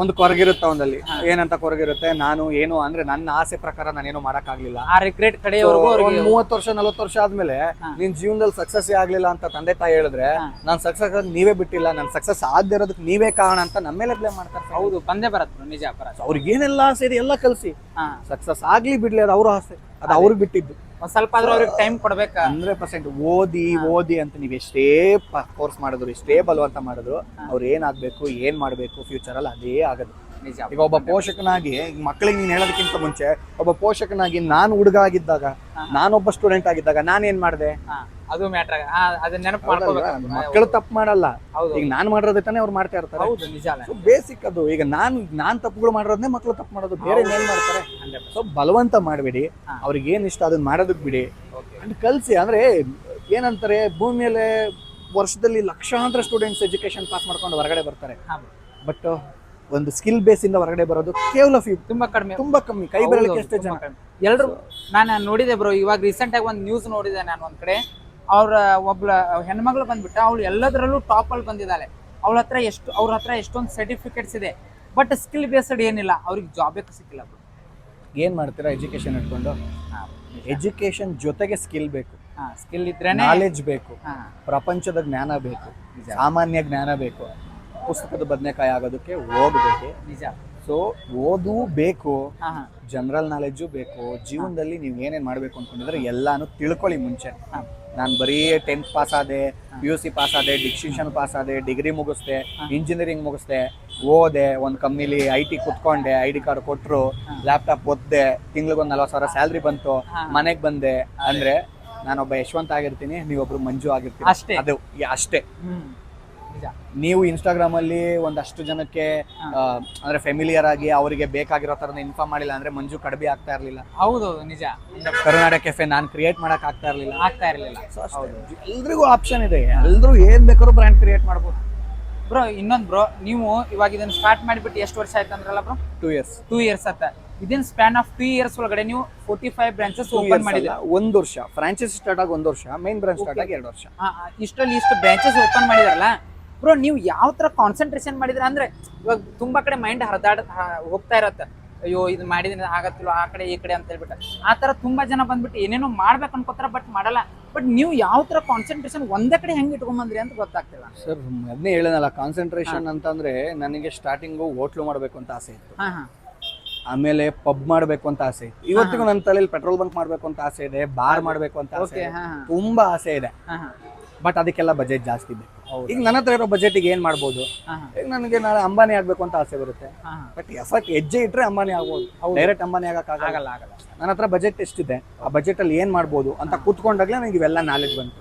ಒಂದು ಕೊರಗಿರುತ್ತೆ ಅವನಲ್ಲಿ. ಏನಂತ ಕೊರಗಿರುತ್ತೆ? ನಾನು ಏನು ಅಂದ್ರೆ ನನ್ನ ಆಸೆ ಪ್ರಕಾರ ನಾನೇನು ಮಾಡಕ್ಕಾಗ್ಲಿಲ್ಲ. ಆ ರಿಗ್ರೆಟ್ ಕಡೆಯವರೆಗೂ ಮೂವತ್ತು ವರ್ಷ ನಲವತ್ತು ವರ್ಷ ಆದ್ಮೇಲೆ ನಿನ್ ಜೀವನದಲ್ಲಿ ಸಕ್ಸಸ್ ಆಗ್ಲಿಲ್ಲ ಅಂತ ತಂದೆ ತಾಯಿ ಹೇಳಿದ್ರೆ ನಾನ್ ಸಕ್ಸಸ್ ನೀವೇ ಬಿಟ್ಟಿಲ್ಲ ನನ್ ಸಕ್ಸಸ್ ಆಗದೆ ಇರೋದಕ್ಕೆ ನೀವೇ ಕಾರಣ ಅಂತ ನಮ್ಮ ಮೇಲೆ ಬ್ಲೇಮ್ ಮಾಡ್ತಾರೆ ಹೌದು ತಂದೆ ಬರತ್ತೆ ನಿಜ ಅಪರಾಧ. ಅವ್ರಿಗೆ ಏನೆಲ್ಲ ಆಸೆ ಇದೆ ಎಲ್ಲ ಕಲ್ಸಿ. ಸಕ್ಸಸ್ ಆಗ್ಲಿ ಬಿಡ್ಲಿ ಅದು ಅವ್ರ ಆಸೆ. ಅದು ಅವ್ರಿಗೆ ಬಿಟ್ಟಿದ್ದು. ಸ್ವಲ್ಪ ಆದ್ರೂ ಅವ್ರಿಗೆ ಟೈಮ್ ಕೊಡ್ಬೇಕು? ಹಂಡ್ರೆಡ್ ಪರ್ಸೆಂಟ್ ಓದಿ ಓದಿ ಅಂತ ನೀವು ಎಷ್ಟೇ ಕೋರ್ಸ್ ಮಾಡಿದ್ರು ಎಷ್ಟೇ ಬಲವಂತ ಮಾಡಿದ್ರು ಅವ್ರು ಏನಾಗಬೇಕು ಏನ್ ಮಾಡಬೇಕು ಫ್ಯೂಚರ್ ಅಲ್ಲಿ ಅದೇ ಆಗೋದು. ನಿಜ. ಈಗ ಒಬ್ಬ ಪೋಷಕನಾಗಿ ಮಕ್ಕಳಿಗೆ ನೀನ್ ಹೇಳೋದಕ್ಕಿಂತ ಮುಂಚೆ ಒಬ್ಬ ಪೋಷಕನಾಗಿ ನಾನು ಹುಡುಗ ಆಗಿದ್ದಾಗ ನಾನೊಬ್ಬ ಸ್ಟೂಡೆಂಟ್ ಆಗಿದ್ದಾಗ ನಾನು ಏನ್ ಮಾಡಿದೆ ಅದು ಮ್ಯಾಟ್ರ್ ಅದನ್ನ ನೆನಪು ಮಾಡ್ಕೋಬೇಕು ಮಕ್ಕಳು ತಪ್ಪು ಮಾಡಲ್ಲ. ಈಗ ನಾನು ಮಾಡಿರೋದೇ ತಾನೇ ಅವ್ರು ಮಾಡ್ತಾ ಇರ್ತಾರೆ. ಹೌದು ನಿಜ ಬೇಸಿಕ್ ಅದು. ಈಗ ನಾನು ನಾನ್ ತಪ್ಪುಗಳು ಮಾಡಿರೋದನ್ನೇ ಮಕ್ಕಳು ತಪ್ಪು ಮಾಡೋದು. ಬೇರೆ ಏನ್ ಮಾಡ್ತಾರೆ? ಸೊ ಬಲವಂತ ಮಾಡಬೇಡಿ. ಅವ್ರಿಗೆ ಏನ್ ಇಷ್ಟ ಅದನ್ನ ಮಾಡೋದಕ್ಕೆ ಬಿಡಿ. ಅಂಡ್ ಕಲ್ಸಿ. ಅಂದ್ರೆ ಏನಂತಾರೆ ಭೂಮಿಯಲ್ಲೇ ವರ್ಷದಲ್ಲಿ ಲಕ್ಷಾಂತರ ಸ್ಟೂಡೆಂಟ್ಸ್ ಎಜುಕೇಶನ್ ಪಾಸ್ ಮಾಡ್ಕೊಂಡು ಹೊರಗಡೆ ಬರ್ತಾರೆ. ಬಟ್ ಒಂದು ಸ್ಕಿಲ್ ಬೇಸ್ ಇಂದ ಹೊರಗಡೆ ಬರೋದು ಕೇವಲ ಫೀ ತುಂಬಾ ಕಡಿಮೆ. ತುಂಬಾ ಕಮ್ಮಿ. ಕೈ ಬರಲಿಕ್ಕೆ ಎಷ್ಟೇ ಜನ. ಎಲ್ಲರೂ ನಾನು ನೋಡಿದೆ ಬ್ರೋ ಇವಾಗ ರೀಸೆಂಟ್ ಆಗಿ ಒಂದು ನ್ಯೂಸ್ ನೋಡಿದೆ ನಾನು ಒಂದ್ ಕಡೆ. ಅವ್ರ ಒಬ್ಳ ಹೆಣ್ಮಗಳು ಬಂದ್ಬಿಟ್ಟು ಅವಳು ಎಲ್ಲದರಲ್ಲೂ ಟಾಪ್ ಅಲ್ಲಿ ಬಂದಿದ್ದಾಳೆ. ಅವಳ ಹತ್ರ ಎಷ್ಟು ಅವ್ರ ಹತ್ರ ಎಷ್ಟೊಂದು ಸರ್ಟಿಫಿಕೇಟ್ಸ್ ಇದೆ ಬಟ್ ಸ್ಕಿಲ್ ಬೇಸ್ಡ್ ಏನಿಲ್ಲ ಅವ್ರಿಗೆ ಜಾಬೇ ಸಿಕ್ಕಿಲ್ಲ ಏನ್ ಮಾಡ್ತೀರಾ ಎಜುಕೇಶನ್ ಇಟ್ಕೊಂಡು? ಎಜುಕೇಶನ್ ಜೊತೆಗೆ ಸ್ಕಿಲ್ ಬೇಕು. ಸ್ಕಿಲ್ ಇದ್ರೆ ನಾಲೆಜ್ ಬೇಕು. ಪ್ರಪಂಚದ ಜ್ಞಾನ ಬೇಕು. ಸಾಮಾನ್ಯ ಜ್ಞಾನ ಬೇಕು. ಪುಸ್ತಕದ ಬದನೆಕಾಯಿ ಆಗೋದಕ್ಕೆ ಓದಬೇಕು. ನಿಜ. ಸೊ ಓದು ಬೇಕು. ಜನರಲ್ ನಾಲೆಡ್ಜು ಬೇಕು ಜೀವನದಲ್ಲಿ ನೀವು ಏನೇನ್ ಮಾಡಬೇಕು ಅಂದ್ಕೊಂಡಿದ್ರೆ ಎಲ್ಲಾನು ತಿಳ್ಕೊಳ್ಳಿ ಮುಂಚೆ. ನಾನು ಬರೀ ಟೆಂತ್ ಪಾಸ್ ಆದೆ ಪಿ ಯು ಸಿ ಪಾಸ್ ಆದೆ ಡಿಸ್ಟಿಂಕ್ಷನ್ ಪಾಸ್ ಆದೆ ಡಿಗ್ರಿ ಮುಗಿಸ್ದೆ ಇಂಜಿನಿಯರಿಂಗ್ ಮುಗಿಸ್ದೆ ಓದೆ ಒಂದು ಕಂಪ್ನಿಲಿ ಐ ಟಿ ಕುತ್ಕೊಂಡೆ ಐ ಡಿ ಕಾರ್ಡ್ ಕೊಟ್ಟರು ಲ್ಯಾಪ್ಟಾಪ್ ಒದ್ದೆ ತಿಂಗ್ಳಿಗೊಂದು ನಲ್ವತ್ತು ಸಾವಿರ ಸ್ಯಾಲ್ರಿ ಬಂತು. ಮನೆಗೆ ಬಂದೆ. ಅಂದ್ರೆ ನಾನೊಬ್ಬ ಯಶವಂತ ಆಗಿರ್ತೀನಿ ನೀವೊಬ್ರು ಮಂಜು ಆಗಿರ್ತೀನಿ ಅಷ್ಟೇ. ಅದು ಅಷ್ಟೇ. ನೀವು ಇನ್ಸ್ಟಾಗ್ರಾಮ್ ಅಲ್ಲಿ ಒಂದಷ್ಟು ಜನಕ್ಕೆ ಅಂದ್ರೆ ಫೆಮಿಲಿಯರ್ ಆಗಿ ಅವರಿಗೆ ಬೇಕಾಗಿರೋ ತರದ ಇನ್ಫಾರ್ಮ್ ಮಾಡಿಲ್ಲ ಅಂದ್ರೆ ಮಂಜು ಕಡಿಮೆ ಆಗ್ತಾ ಇರ್ಲಿಲ್ಲ. ಹೌದೌದು ನಿಜ. ಕರ್ನಾಟಕ ಕೆಫೆ ನಾನು ಕ್ರಿಯೇಟ್ ಮಾಡಕ್ ಆಗ್ತಾ ಇರ್ಲಿಲ್ಲ. ಆಗ್ತಾ ಇರ್ಲಿಲ್ಲ. ಎಲ್ರಿಗೂ ಆಪ್ಷನ್ ಇದೆ. ಎಲ್ರು ಏನ್ ಬೇಕಾದ್ರೂ ಬ್ರ್ಯಾಂಡ್ ಕ್ರಿಯೇಟ್ ಮಾಡ್ಬೋದು. ಬ್ರೋ ಇನ್ನೊಂದು ಬ್ರೋ ನೀವು ಇವಾಗ ಇದನ್ನ ಸ್ಟಾರ್ಟ್ ಮಾಡಿಬಿಟ್ಟು ಎಷ್ಟು ವರ್ಷ ಆಯ್ತು ಅಂದ್ರಲ್ಲ bro? Two years two years ಆತ ಇದಿನ್ ಸ್ಪ್ಯಾನ್ ಆಫ್ ಟೂ ಇಯರ್ಸ್ ಒಳಗಡೆ ನೀವು ಫೋರ್ಟಿ ಫೈವ್ ಬ್ರಾಂಚಸ್ ಓಪನ್ ಮಾಡಿದ್ರೆ ಒಂದು ವರ್ಷ. ಫ್ರಾಂಚೈಸ್ ಸ್ಟಾರ್ಟ್ ಆಗಿ ಒಂದು ವರ್ಷ ಮೈನ್ ಬ್ರಾಂಚ್ ಸ್ಟಾರ್ಟ್ ಆಗಿ ಎರಡು ವರ್ಷ. ಇಷ್ಟರಲ್ಲಿ ಇಷ್ಟು ಬ್ರಾಂಚಸ್ ಓಪನ್ ಮಾಡಿದಾರಲ್ಲ? ಬ್ರೋ ನೀವು ಯಾವ ತರ ಕಾನ್ಸಂಟ್ರೇಷನ್ ಮಾಡಿದ್ರೆ ಅಂದ್ರೆ ಇವಾಗ ತುಂಬಾ ಕಡೆ ಮೈಂಡ್ ಹರಿದಾಡ ಹೋಗ್ತಾ ಇರತ್ತೆ. ಅಯ್ಯೋ ಇದು ಮಾಡಿದ್ರೆ ಆಗತ್ತಿಲ್ಲ ಆ ಕಡೆ ಈ ಕಡೆ ಅಂತ ಹೇಳ್ಬಿಟ್ಟು ಆ ತರ ತುಂಬಾ ಜನ ಬಂದ್ಬಿಟ್ಟು ಏನೇನೋ ಮಾಡ್ಬೇಕು ಅನ್ಕೋತಾರ ಬಟ್ ಮಾಡಲ್ಲ. ಬಟ್ ನೀವು ಯಾವ ತರ ಕಾನ್ಸಂಟ್ರೇಷನ್ ಒಂದೇ ಕಡೆ ಹೆಂಗ್ ಇಟ್ಕೊಂಬಂದ್ರಿ ಅಂತ ಗೊತ್ತಾಗ್ತಿಲ್ಲ. ಸರ್ ಅದನ್ನೇ ಹೇಳನಲ್ಲ ಕಾನ್ಸಂಟ್ರೇಷನ್ ಅಂತಂದ್ರೆ ನನಗೆ ಸ್ಟಾರ್ಟಿಂಗು ಹೋಟ್ಲು ಮಾಡ್ಬೇಕು ಅಂತ ಆಸೆ ಇತ್ತು. ಹಾ ಹಾ. ಆಮೇಲೆ ಪಬ್ ಮಾಡ್ಬೇಕು ಅಂತ ಆಸೆ ಇತ್ತು. ಇವತ್ತಿಗೂ ನನ್ನ ತಲೆಯಲ್ಲಿ ಪೆಟ್ರೋಲ್ ಬಂಕ್ ಮಾಡ್ಬೇಕು ಅಂತ ಆಸೆ ಇದೆ ಬಾರ್ ಮಾಡ್ಬೇಕು ಅಂತ ಆಸೆ ತುಂಬಾ ಆಸೆ ಇದೆ. ಹಾ ಹಾ. ಬಟ್ ಅದಕ್ಕೆಲ್ಲ ಬಜೆಟ್ ಜಾಸ್ತಿ ಬೇಕು. ಈಗ ನನ್ನ ಹತ್ರ ಇರೋ ಬಜೆಟಿಗೆ ಏನ್ ಮಾಡ್ಬೋದು? ಈಗ ನನಗೆ ನಾಳೆ ಅಂಬಾನಿ ಆಗ್ಬೇಕು ಅಂತ ಆಸೆ ಬರುತ್ತೆ. ಬಟ್ ಎಫರ್ಟ್ ಹೆಜ್ಜೆ ಇಟ್ರೆ ಅಂಬಾನಿ ಆಗ್ಬೋದು. ಡೈರೆಕ್ಟ್ ಅಂಬಾನಿ ಆಗಕ್ಕೆ ಆಗಲ್ಲ. ಆಗಲ್ಲ ನನ್ನ ಹತ್ರ ಬಜೆಟ್ ಎಷ್ಟಿದೆ ಆ ಬಜೆಟ್ ಅಲ್ಲಿ ಏನ್ ಮಾಡ್ಬೋದು ಅಂತ ಕೂತ್ಕೊಂಡಾಗ್ಲೇ ನನಗೆ ಇವೆಲ್ಲ ನಾಲೆಜ್ ಬಂತು.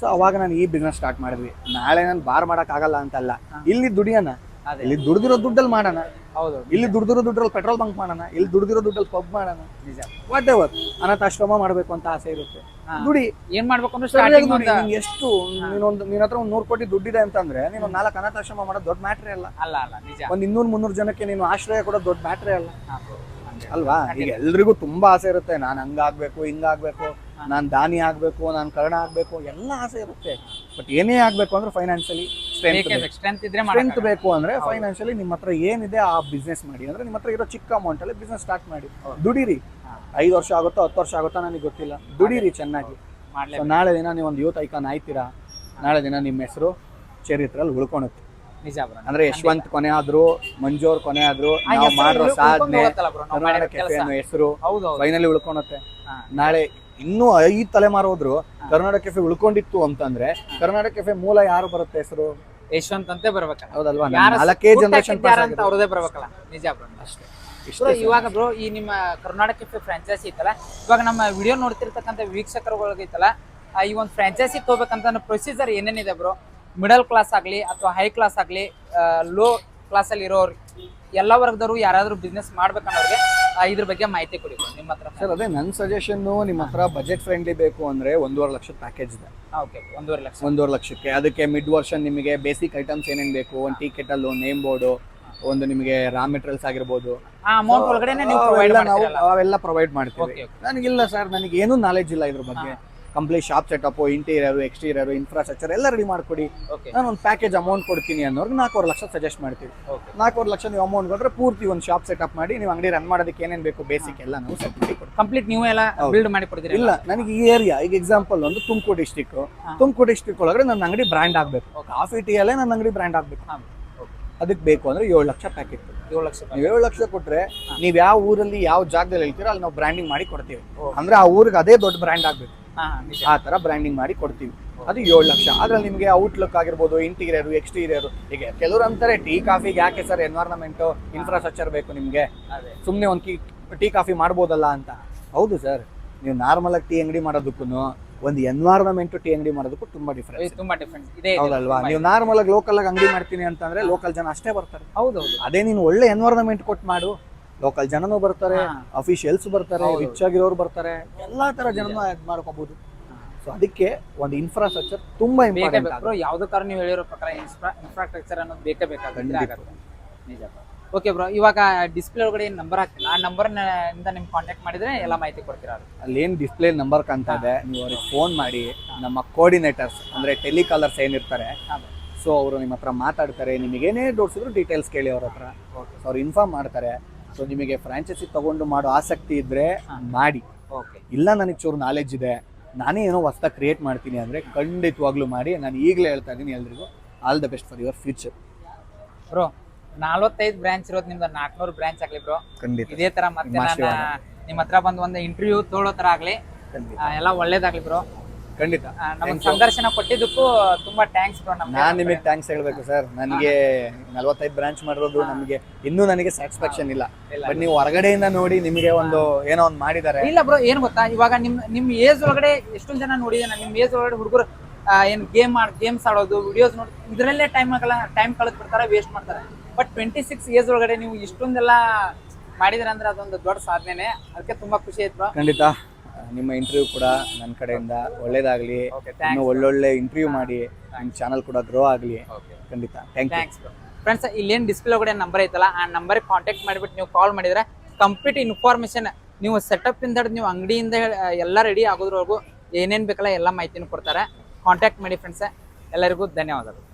ಸೊ ಅವಾಗ ನಾನು ಈ ಬಿಸ್ನೆಸ್ ಸ್ಟಾರ್ಟ್ ಮಾಡಿದ್ವಿ. ನಾಳೆ ನಾನು ಬಾರ್ ಮಾಡಕ್ ಆಗಲ್ಲ ಅಂತಲ್ಲ. ಇಲ್ಲಿ ದುಡಿಯೋಣ. ಇಲ್ಲಿ ದುಡ್ದಿರೋ ದುಡ್ಡಲ್ಲಿ ಮಾಡೋಣ. ಹೌದು ಇಲ್ಲಿ ದುಡ್ದಿರೋ ದುಡ್ಡಲ್ಲಿ ಪೆಟ್ರೋಲ್ ಬಂಕ್ ಮಾಡೋಣ. ಇಲ್ಲಿ ದುಡ್ದಿರೋ ದುಡ್ಡಲ್ಲಿ ಪಬ್ ಮಾಡೋಣ. ನಿಜ. ವಾಟ್ ಎವರ್ ಅನಾಥಾಶ್ರಮ ಮಾಡಬೇಕು ಅಂತ ಆಸೆ ಇರುತ್ತೆ. ನೋಡಿ ದುಡಿ ಏನ್ ಮಾಡ್ಬೇಕು ಅಂದ್ರೆ ಸ್ಟಾರ್ಟಿಂಗ್. ಎಷ್ಟು ನೀನೊಂದು ನಿನ್ನ ಹತ್ರ ಒಂದ್ ನೂರ್ ಕೋಟಿ ದುಡ್ಡಿದೆ ಅಂತಂದ್ರೆ ನೀನು ನಾಲ್ಕು ಅನಾಥ ಆಶ್ರಮ ಮಾಡೋದು ದೊಡ್ಡ ಮ್ಯಾಟ್ರೇ ಅಲ್ಲ. ಅಲ್ಲ ಅಲ್ಲ ನಿಜ. ಒಂದ್ ಇನ್ನೂರ್ ಮುನ್ನೂರ್ ಜನಕ್ಕೆ ನೀನು ಆಶ್ರಯ ಕೊಡೋದು ದೊಡ್ಡ ಮ್ಯಾಟ್ರೇ ಅಲ್ಲ. ಅಲ್ವಾ? ಈಗ ಎಲ್ರಿಗೂ ತುಂಬಾ ಆಸೆ ಇರುತ್ತೆ. ನಾನು ಹಂಗಾಗ್ಬೇಕು ಹಿಂಗಾಗ್ಬೇಕು. ನಾನು ದಾನಿ ಆಗ್ಬೇಕು ನಾನು ಕರ್ಣ ಆಗ್ಬೇಕು ಎಲ್ಲ ಆಸೆ ಇರುತ್ತೆ. ಬಟ್ ಏನೇ ಆಗ್ಬೇಕು ಅಂದ್ರೆ ಫೈನಾನ್ಷಿಯಲಿ ಸ್ಟ್ರೆಂತ್ ಬೇಕು ಸ್ಟ್ರೆಂತ್ ಬೇಕು ಅಂದ್ರೆ ಫೈನಾನ್ಷಿಯಲಿ ನಿಮ್ಮ ಹತ್ರ ಏನಿದೆ ಆ ಬಿಸ್ನೆಸ್ ಮಾಡಿ. ಅಂದ್ರೆ ನಿಮ್ಮ ಹತ್ರ ಇರೋ ಚಿಕ್ಕ ಅಮೌಂಟ್ ಅಲ್ಲಿ ಬಿಸ್ನೆಸ್ ಸ್ಟಾರ್ಟ್ ಮಾಡಿ. ದುಡಿರಿ. ಐದು ವರ್ಷ ಆಗುತ್ತೋ ಹತ್ತು ವರ್ಷ ಆಗುತ್ತೋ ನನಗೆ ಗೊತ್ತಿಲ್ಲ. ದುಡಿರಿ ಚೆನ್ನಾಗಿ. ನಾಳೆ ದಿನ ನೀವು ಒಂದು ಯೂತ್ ಐಕಾನ್ ಆಯ್ತೀರಾ? ನಾಳೆ ದಿನ ನಿಮ್ಮ ಹೆಸರು ಚರಿತ್ರಲ್ಲಿ ಉಳ್ಕೊಳುತ್ತೆ ನಿಜ ಅಂದ್ರೆ ಯಶವಂತ್ ಕೊನೆ ಆದ್ರು ಮಂಜೋರ್ ಕೊನೆ ಆದ್ರು ನಾವು ಮಾಡಿರೋ ಸಾಧನೆ ಕರ್ನಾಟಕ ಹೆಸರು ಫೈನಲಿ ಉಳ್ಕೊಳುತ್ತೆ ನಾಳೆ ಇನ್ನೂ ಐದು ತಲೆಮಾರು ಹೋದ್ರು ಕರ್ನಾಟಕ ಕೆಫೆ ಉಳ್ಕೊಂಡಿತ್ತು ಅಂತಂದ್ರೆ ಕರ್ನಾಟಕ ಕೆಫೆ ಮೂಲ ಯಾರು ಬರುತ್ತೆ ಹೆಸರು? ಯಶವಂತ್ ಅಂತೆ ಬರ್ಬೇಕಲ್ಲ. ಹೌದಲ್ವಾ? ನಾಲ್ಕೇ ಜನರೇಷನ್ ಅಂತ ಅವ್ರದೇ ಬರ್ಬೇಕಲ್ಲ ನಿಜ ಅಷ್ಟೇ. ಬ್ರೋ ಇವಾಗ ಬ್ರೋ ಈ ನಿಮ್ಮ ಕರ್ನಾಟಕ ಕೆಫೆ ಫ್ರಾಂಚೈಸಿ ಐತಲ್ಲ ಇವಾಗ ನಮ್ಮ ವಿಡಿಯೋ ನೋಡ್ತಿರ್ತಕ್ಕಂಥ ವೀಕ್ಷಕರುಗಳಿಗೈತಲ್ಲ ಈ ಒಂದು ಫ್ರಾಂಚೈಸಿ ತಗೋಬೇಕಂತ ಪ್ರೊಸೀಜರ್ ಏನೇನಿದೆ ಬ್ರೋ? ಮಿಡಲ್ ಕ್ಲಾಸ್ ಆಗಲಿ ಅಥವಾ ಹೈ ಕ್ಲಾಸ್ ಆಗಲಿ ಲೋ ಕ್ಲಾಸಲ್ಲಿ ಇರೋರು. ಎಲ್ಲ ವರ್ಗದವರು ಯಾರಾದರೂ ಬಿಸ್ನೆಸ್ ಮಾಡ್ಬೇಕನ್ನೋರಿಗೆ ಇದ್ರ ಬಗ್ಗೆ ಮಾಹಿತಿ ಕೊಡಿ ನಿಮ್ಮ ಹತ್ರ. ಸರ್ ಅದೇ ನನ್ನ ಸಜೆಷನ್ ನಿಮ್ಮ ಹತ್ರ ಬಜೆಟ್ ಫ್ರೆಂಡ್ಲಿ ಬೇಕು ಅಂದ್ರೆ ಒಂದೂವರೆ ಲಕ್ಷದ ಪ್ಯಾಕೇಜ್ ಇದೆ. ಓಕೆ ಒಂದೂವರೆ ಲಕ್ಷ. ಒಂದೂವರೆ ಲಕ್ಷಕ್ಕೆ. ಅದಕ್ಕೆ ಮಿಡ್ ವರ್ಷನ್ ನಿಮಗೆ ಬೇಸಿಕ್ ಐಟಮ್ಸ್ ಏನೇನು ಬೇಕು? ಒಂದು ಟೀ ಕೆಟಲ್ಲು ನೇಮ್ ಬೋರ್ಡು ಒಂದು ನಿಮಗೆ ರಾ ಮೆಟೀರಿಯಲ್ಸ್ ಆಗಿರ್ಬೋದು. ಆ ಅಮೌಂಟ್ ಒಳಗಡೆ ನೀವು ಪ್ರೊವೈಡ್ ಅವೆಲ್ಲ ನಾವು ಅವೆಲ್ಲ ಪ್ರೊವೈಡ್ ಮಾಡ್ತೀವಿ. ನನಗಿಲ್ಲ ಸರ್ ನನಗೆ ಏನೂ ನಾಲೆಜ್ ಇಲ್ಲ ಇದ್ರ ಬಗ್ಗೆ. Complete shop setup interior exterior infrastructure ಎಲ್ಲ ರೆಡಿ ಮಾಡ್ಕೊಡಿ. ನಾನು ಒಂದು ಪ್ಯಾಕೇಜ್ ಅಮೌಂಟ್ ಕೊಡ್ತೀನಿ ಅನ್ನೋರ್ಗೆ ನಾಲ್ಕೂವರೆ ಲಕ್ಷ ಸಜೆಸ್ಟ್ ಮಾಡ್ತೀವಿ. ನಾಲ್ಕೂವರೆ ಲಕ್ಷ ನೀವು ಅಮೌಂಟ್ ಕೊಟ್ಟರೆ ಪೂರ್ತಿ ಒಂದು ಶಾಪ್ ಸೆಟಪ್ ಮಾಡಿ ನೀವು ಅಂಗಡಿ ರನ್ ಮಾಡೋದಕ್ಕೆ ಏನೇನು ಬೇಕು ಬೇಸಿಕ್ ಎಲ್ಲ ನಾವು ಸೆಟ್ ಮಾಡಿ ಕೊಡ್ತೀವಿ. ಕಂಪ್ಲೀಟ್ ನೀವು ಎಲ್ಲ ಬಿಲ್ಡ್ ಮಾಡಿ ಕೊಡ್ತೀರಿ? ಇಲ್ಲ ನನಗೆ ಈ ಏರಿಯಾ ಈಗ ಎಕ್ಸಾಂಪಲ್ ಒಂದು ತುಮಕೂರು ಡಿಸ್ಟಿಕ್. ತುಮಕೂರು ಡಿಸ್ಟಿಕ್ ಒಳಗಡೆ ನನ್ನ ಅಂಗಡಿ ಬ್ರ್ಯಾಂಡ್ ಆಗಬೇಕು. ಕಾಫಿ ಟೀ ಅಲ್ಲೇ ನನ್ನ ಅಂಗಡಿ ಬ್ರ್ಯಾಂಡ್ ಆಗಬೇಕು. ಅದಕ್ಕೆ ಬೇಕು ಅಂದ್ರೆ ಏಳು ಲಕ್ಷ ಪ್ಯಾಕೆಟ್ ಏಳು ಲಕ್ಷ ನೀವು ಏಳು ಲಕ್ಷ ಕೊಟ್ರೆ ನೀವು ಯಾವ ಊರಲ್ಲಿ ಯಾವ ಜಾಗದಲ್ಲಿ ಹೇಳ್ತೀರೋ ಅಲ್ಲಿ ನಾವು ಬ್ರ್ಯಾಂಡಿಂಗ್ ಮಾಡಿ ಕೊಡ್ತೀವಿ. ಅಂದ್ರೆ ಆ ಊರಿಗೆ ಅದೇ ದೊಡ್ಡ ಬ್ರ್ಯಾಂಡ್ ಆಗಬೇಕು. ಆ ತರ ಬ್ರ್ಯಾಂಡಿಂಗ್ ಮಾಡಿ ಕೊಡ್ತೀವಿ. ಅದು ಏಳು ಲಕ್ಷ. ಅದ್ರಲ್ಲಿ ನಿಮಗೆ ಔಟ್ಲುಕ್ ಆಗಿರ್ಬೋದು ಇಂಟೀರಿಯರು ಎಕ್ಸ್ಟೀರಿಯರು ಹೀಗೆ ಕೆಲವರು ಅಂತಾರೆ ಟೀ ಕಾಫಿಗೆ ಯಾಕೆ ಸರ್ ಎನ್ವೈರನ್ಮೆಂಟ್ ಇನ್ಫ್ರಾಸ್ಟ್ರಕ್ಚರ್ ಬೇಕು ನಿಮಗೆ? ಸುಮ್ಮನೆ ಒಂದು ಟೀ ಕಾಫಿ ಮಾಡ್ಬೋದಲ್ಲ ಅಂತ. ಹೌದು ಸರ್. ನೀವು ನಾರ್ಮಲ್ ಆಗಿ ಟೀ ಅಂಗಡಿ ಮಾಡೋದಕ್ಕೂ ಒಂದು ಎನ್ವೈರನ್ಮೆಂಟ್ ಟೀ ಅಂಗಡಿ ಮಾಡೋದಕ್ಕೂ ತುಂಬಾ ಡಿಫ್ರೆನ್ಸ್ ತುಂಬಾ ಡಿಫ್ರೆನ್ಸ್ ಇದೆ. ಹೌದಲ್ವಾ? ನೀವು ನಾರ್ಮಲ್ ಆಗಿ ಲೋಕಲ್ ಆಗಿ ಅಂಗಡಿ ಮಾಡ್ತೀನಿ ಅಂತಂದ್ರೆ ಲೋಕಲ್ ಜನ ಅಷ್ಟೇ ಬರ್ತಾರೆ. ಹೌದು ಹೌದು ಅದೇ ನೀನು ಒಳ್ಳೆ ಎನ್ವೈರನ್ಮೆಂಟ್ ಕೊಟ್ಟು ಮಾಡು. ಲೋಕಲ್ ಜನನು ಬರ್ತಾರೆ. ಅಫಿಷಿಯಲ್ಸ್ ಬರ್ತಾರೆ. ರಿಚ್ ಆಗಿರೋರು ಬರ್ತಾರೆ ಎಲ್ಲಾ ತರ ಜನನು ಆಡ್ ಮಾಡ್ಕೋಬಹುದು ಸೊ ಅದಕ್ಕೆ ಒಂದು ಇನ್ಫ್ರಾಸ್ಟ್ರಕ್ಚರ್ ತುಂಬಾ ಇಂಪಾರ್ಟೆಂಟ್ ಬ್ರೋ ಬ್ರೋ ಕಾರಣ ನೀವು ಹೇಳಿರೋ ಪ್ರಕಾರ ಇನ್ಫ್ರಾಸ್ಟ್ರಕ್ಚರ್ ಅನ್ನೋದು ಬೇಕೇ ಬೇಕಾಗುತ್ತೆ. ನಿಜ ಓಕೆ ಬ್ರೋ ಇವಾಗ ಡಿಸ್ಪ್ಲೇ ಒಳಗಡೆ ಏನು ನಂಬರ್ ಹಾಕ್ತಿಲ್ಲ ಆ ನಂಬರ್ ಇಂದ ನಿಮ್ ಕಾಂಟ್ಯಾಕ್ಟ್ ಮಾಡಿದ್ರೆ ಎಲ್ಲ ಮಾಹಿತಿ ಕೊಡ್ತೀರಾ. ಅಲ್ಲಿ ಏನ್ ಡಿಸ್ಪ್ಲೇ ನಂಬರ್ ಕಾಣ್ತಾ ಇದೆ ನೀವು ಅವ್ರಿಗೆ ಫೋನ್ ಮಾಡಿ ನಮ್ಮ ಕೋಆರ್ಡಿನೇಟರ್ಸ್ ಅಂದ್ರೆ ಟೆಲಿಕಾಲರ್ಸ್ ಏನಿರ್ತಾರೆ. ಸೊ ಅವರು ನಿಮ್ಮ ಹತ್ರ ಮಾತಾಡ್ತಾರೆ ನಿಮಗೇನೇ ಇದ್ರು ಡೀಟೇಲ್ಸ್ ಕೇಳಿ ಅವ್ರ ಹತ್ರ. ಸೊ ಅವ್ರು ಇನ್ಫಾರ್ಮ್ ಮಾಡ್ತಾರೆ. ಸೊ ನಿಮಗೆ ಫ್ರಾಂಚೈಸಿ ತಗೊಂಡು ಮಾಡೋ ಆಸಕ್ತಿ ಇದ್ರೆ ಮಾಡಿ. ಓಕೆ ಇಲ್ಲ ನನಗೆ ಚೂರು ನಾಲೆಜ್ ಇದೆ ನಾನೇ ಏನೋ ಹೊಸ್ದಾಗಿ ಕ್ರಿಯೇಟ್ ಮಾಡ್ತೀನಿ ಅಂದರೆ ಖಂಡಿತವಾಗ್ಲೂ ಮಾಡಿ. ನಾನು ಈಗಲೇ ಹೇಳ್ತಾ ಇದ್ದೀನಿ ಎಲ್ರಿಗೂ all the best for your future bro ನಲ್ವತ್ತೈದು ಬ್ರಾಂಚ್ ಇರೋದು ನಿಮ್ದು ನಾಲ್ಕುನೂರು ಬ್ರಾಂಚ್ ಆಗ್ಲಿ ಬ್ರೋ ಖಂಡಿತ. ಇದೇ ತರ ಮತ್ತೆ ನಿಮ್ಮ ನಾನು ನಿಮ್ಮ ಹತ್ರ ಬಂದು ಒಂದು ಇಂಟರ್ವ್ಯೂ ತೋಳೋ ತರ ಆಗ್ಲಿ. ಎಲ್ಲ ಒಳ್ಳೇದಾಗ್ಲಿ ಬ್ರೋ ಖಂಡಿತ. ನಮಗೆ ಸಂದರ್ಶನ ಕೊಟ್ಟಿದ್ದಕ್ಕೂ ತುಂಬಾ ಥ್ಯಾಂಕ್ಸ್ ನಮ್ಮ ನಾನು ನಿಮಗೆ ಥ್ಯಾಂಕ್ಸ್ ಹೇಳ್ಬೇಕು ಸರ್ ನನಗೆ ನಲವತ್ತೈದು ಬ್ರಾಂಚ್ ಮಾಡಿರೋದು ನಮಗೆ ಇನ್ನೂ ನನಗೆ ಸ್ಯಾಟಿಸ್ಫ್ಯಾಕ್ಷನ್ ಇಲ್ಲ. ಬಟ್ ನೀವು ಹೊರಗಡೆಯಿಂದ ನೋಡಿ ನಿಮಗೆ ಒಂದು ಏನೋ ಒಂದು ಮಾಡಿದ್ದಾರೆ. ಇಲ್ಲ ಬ್ರೋ ಏನ್ ಗೊತ್ತಾ? ಇವಾಗ ನಿಮ್ ನಿಮ್ ಏಜ್ ಒಳಗಡೆ ಎಷ್ಟೊಂದ್ ಜನ ನೋಡಿದೆ ನಾನು. ನಿಮ್ ಏಜ್ ಒಳಗಡೆ ಹುಡುಗರು ಏನು ಗೇಮ್ ಗೇಮ್ಸ್ ಆಡೋದು ವಿಡಿಯೋಸ್ ನೋಡಿ ಇದರಲ್ಲೇ ಟೈಮ್ ಟೈಮ್ ಕಳೆದ್ ಬಿಡ್ತಾರೆ ವೇಸ್ಟ್ ಮಾಡ್ತಾರೆ. ಬಟ್ ಟ್ವೆಂಟಿ ಸಿಕ್ಸ್ ಏಜ್ ಒಳಗಡೆ ನೀವು ಇಷ್ಟೊಂದೆಲ್ಲ ಮಾಡಿದ್ರೆ ಅಂದ್ರೆ ಅದೊಂದು ದೊಡ್ಡ ಸಾಧನೆ ಅದಕ್ಕೆ ತುಂಬಾ ಖುಷಿ ಆಯ್ತು ಖಂಡಿತ. ನಿಮ್ಮ ಇಂಟರ್ವ್ಯೂ ಕೂಡ ನನ್ನ ಕಡೆಯಿಂದ ಒಳ್ಳೇದಾಗಲಿ. ಇನ್ನು ಒಳ್ಳೊಳ್ಳೆ ಇಂಟರ್ವ್ಯೂ ಮಾಡಿ ನಿಮ್ಮ ಚಾನಲ್ ಕೂಡ ಗ್ರೋ ಆಗಲಿ. ಖಂಡಿತ. ಥ್ಯಾಂಕ್ ಯು ಥ್ಯಾಂಕ್ಸ್ ಫ್ರೆಂಡ್ಸ್ ಇಲ್ಲೇನು ಡಿಸ್ಪ್ಲೇ ಒಳಗಡೆ ನಂಬರ್ ಐತಲ್ಲ ಆ ನಂಬರ್ಗೆ ಕಾಂಟ್ಯಾಕ್ಟ್ ಮಾಡಿಬಿಟ್ಟು ನೀವು ಕಾಲ್ ಮಾಡಿದ್ರೆ ಕಂಪ್ಲೀಟ್ ಇನ್ಫಾರ್ಮೇಷನ್ ನೀವು ಸೆಟಪ್ ಇಂದ ಹಿಡ್ದು ನೀವು ಅಂಗಡಿಯಿಂದ ಎಲ್ಲ ರೆಡಿ ಆಗೋದ್ರವರೆಗೂ ಏನೇನು ಬೇಕಲ್ಲ ಎಲ್ಲ ಮಾಹಿತಿನೂ ಕೊಡ್ತಾರೆ. ಕಾಂಟ್ಯಾಕ್ಟ್ ಮಾಡಿ ಫ್ರೆಂಡ್ಸ್ ಎಲ್ಲರಿಗೂ ಧನ್ಯವಾದಗಳು.